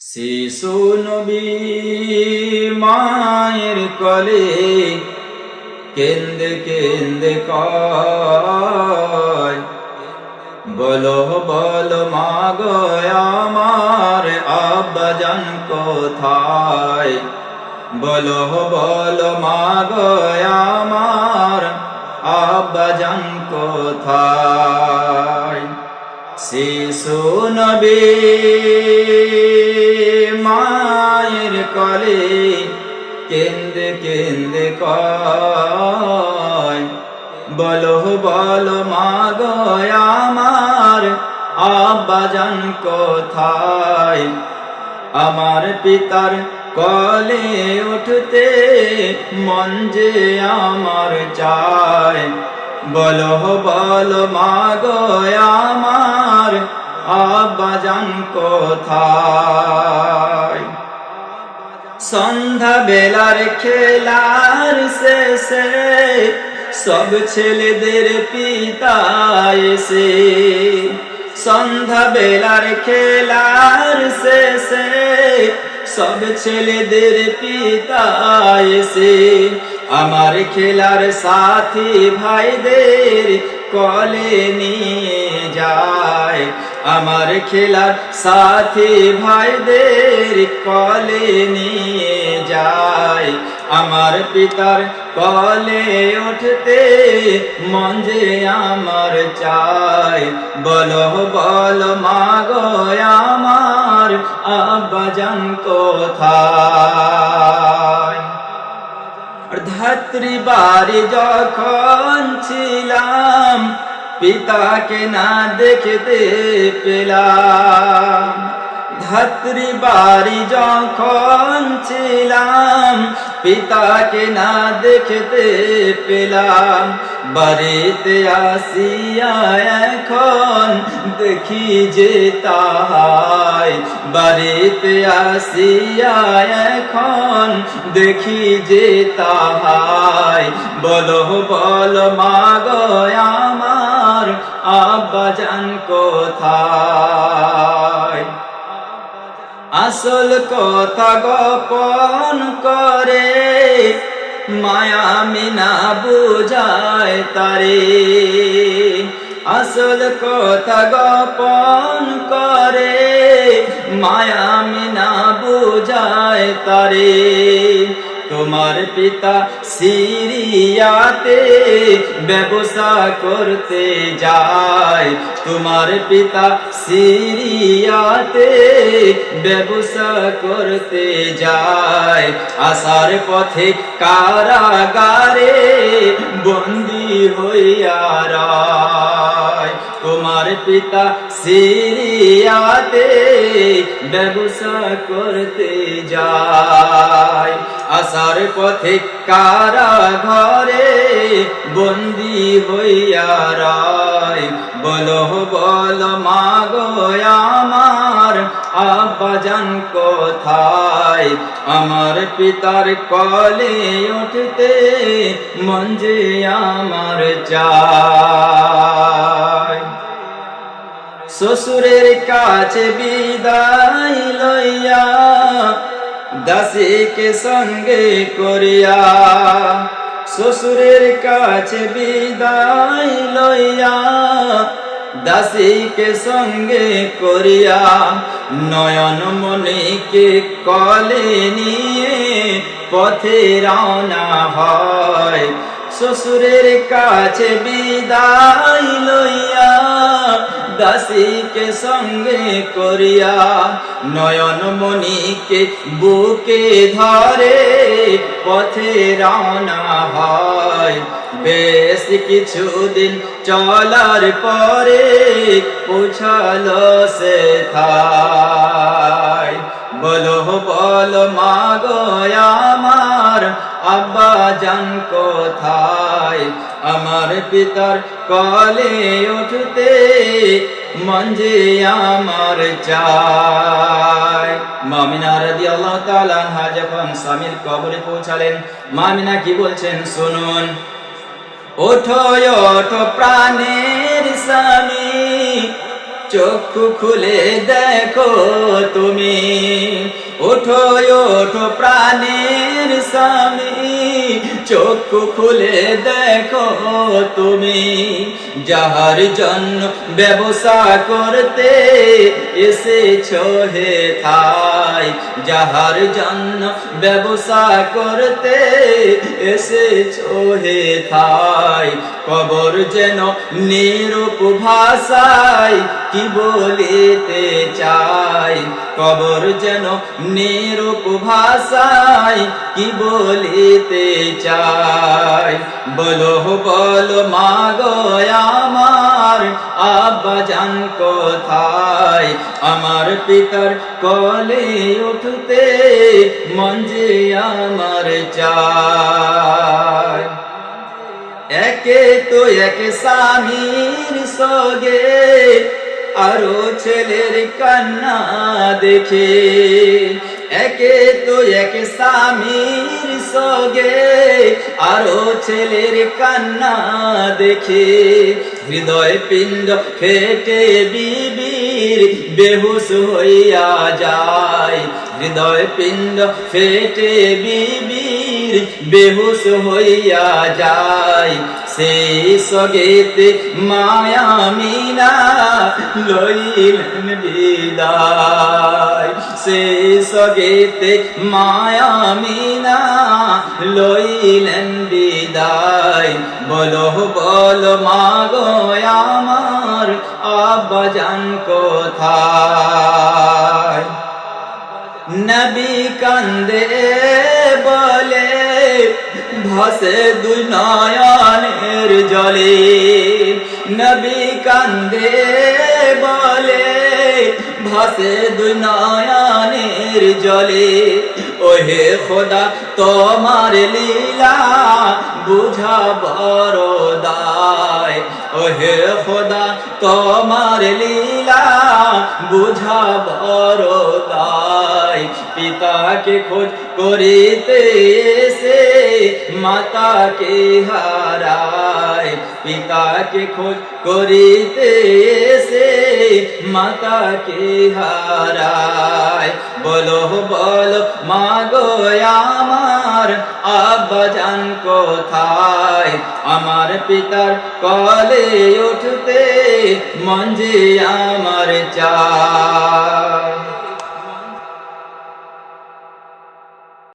শিশু নবী মায়ের কলে কেন্দে কেন্দে কয়, বলো বলো, মাগ, আমার আব্বাজান কোথায়? বলো বলো, মাগ, আমার আব্বাজান কোথায়? শিশু নবী কলে কেন্দে কেন্দে কয়, বলো বলো মাগ আমার আব্বাজান কোথায়? আমার পিতার কলে উঠতে মন যে আমার চায়। বলো বলো মাগ আমার আব্বাজান কোথায়? সন্ধ্যা বেলার খেলার শেষে সব ছেলেদের পিতা এসে সন্ধ্যা বেলার খেলার শেষে সব ছেলেদের পিতা এসে। আমার খেলার সাথী ভাইদের কলে নিয়ে যায়। আমার খেলার সাথী ভাইদের কলে নিয়ে যায়। আমার পিতার কলে উঠতে মন যে আমার চাই বলো বলো, মাগো, আমার আব্বাজান কোথায়? ধাত্রী বাড়ি যখন ছিলাম পিতাকে না দেখতে পেলাম। ধাত্রী বাড়ি যখন ছিলাম, পিতাকে না দেখতে পেলাম। বাড়িতে আসিয়া এখন দেখি যে তাহাই। বাড়িতে আসিয়া এখন দেখি যে তাহাই। বলো বলো, মাগ, আমার আব্বাজান কোথায়? আসল কথা গোপন করে, মায়া মিনা বুঝায় তারে। আসল কথা গোপন করে, মায়া মিনা বুঝায় তারে। তোমার পিতা সিরিয়াতে ব্যবসা করতে যায় তোমার পিতা সিরিয়াতে ব্যবসা করতে যায় আসার পথে কারাগারে বন্দি হইয়া রায়। তোমার পিতা সিরিয়াতে ব্যবসা করতে যায় আসার পথে কারা ঘরে বন্দি হইয়া রায়। বলো, বল, মাগো, আমার আব্বাজান কোথায়? আমার পিতার কলে উঠতে যে আমার চায়। শ্বশুরের কাছে বিদায় লইয়া দাসীকে সঙ্গে করিয়া শ্বশুরের কাছে বিদায় লইয়া দাসীকে সঙ্গে করিয়া নয়ন মনিকে কলে নিয়ে পথে রওনা হয়। শ্বশুরের কাছে বিদায় লইয়া দাসীকে সঙ্গে করিয়া নয়ন মনিকে বুকে ধরে পথে রওনা হয়। বেশ কিছুদিন চলার পরে পৌঁছালো সে থায় বলো বলো, মাগো, আমার আব্বা জান কোথায়? আমার পিতার কলে উঠতে মঞ্জে আমার চায়। মামিনা রাদি আল্লাহ তালানহা যখন স্বামীর কবরে পৌঁছালেন, মামিনা কি বলছেন শুনুন। ওঠো ওঠো প্রাণের স্বামী, চক্ষু খুলে দেখো তুমি। ওঠো প্রাণের স্বামী চক্ষু খুলে দেখো তুমি। যাহার জন্য ব্যবসা করতে এসেছ হে থাই যাহার জন্য ব্যবসা করতে এসেছ হে থাই কবর যেন নিরূপ ভাষায় কি বলিতে চাই? কবর যেন নিরূপ ভাষায় কি বলিতে চাই? বলো বলো, মাগো, আমার আব্বা জান কোথায়? আমার পিতার কলে উঠতে মন আমার চায়। একে তো এক স্বামীর সগে আরও ছেলের কান্না দেখে। একে তো এক স্বামীর সগে আরও ছেলের কান্না দেখে। হৃদয় পিণ্ড ফেটে বিবির, বেহুশ হইয়া যায়। হৃদয় পিণ্ড ফেটে বিবির বেহুশ হইয়া যায়। সেই সগেতে মায়া মিনা লইলেন বিদায়। সেই সগেতে মায়া মিনা লইলেন বিদায়। বলো বলো, মাগো, আমার আব্বা জান কোথায়? নবী কান্দে বলে, ভাসে দুই নয়নের জলে। নবী কান্দে বলে, ভাসে দুই নয়নের জলে। ওহে খোদা, তোমার লীলা বুঝা বড় দায়। ওহে খোদা, তোমার লীলা বুঝা বড় পিতাকে খোঁজ করিতে এসে মাতাকে হারায়। পিতাকে খোঁজ করিতে এসে মাতাকে হারায়। বলো বলো, মাগো, আমার আব্বা কোথায়? আমার পিতার কলে উঠতে মঞ্জে আমার চায়।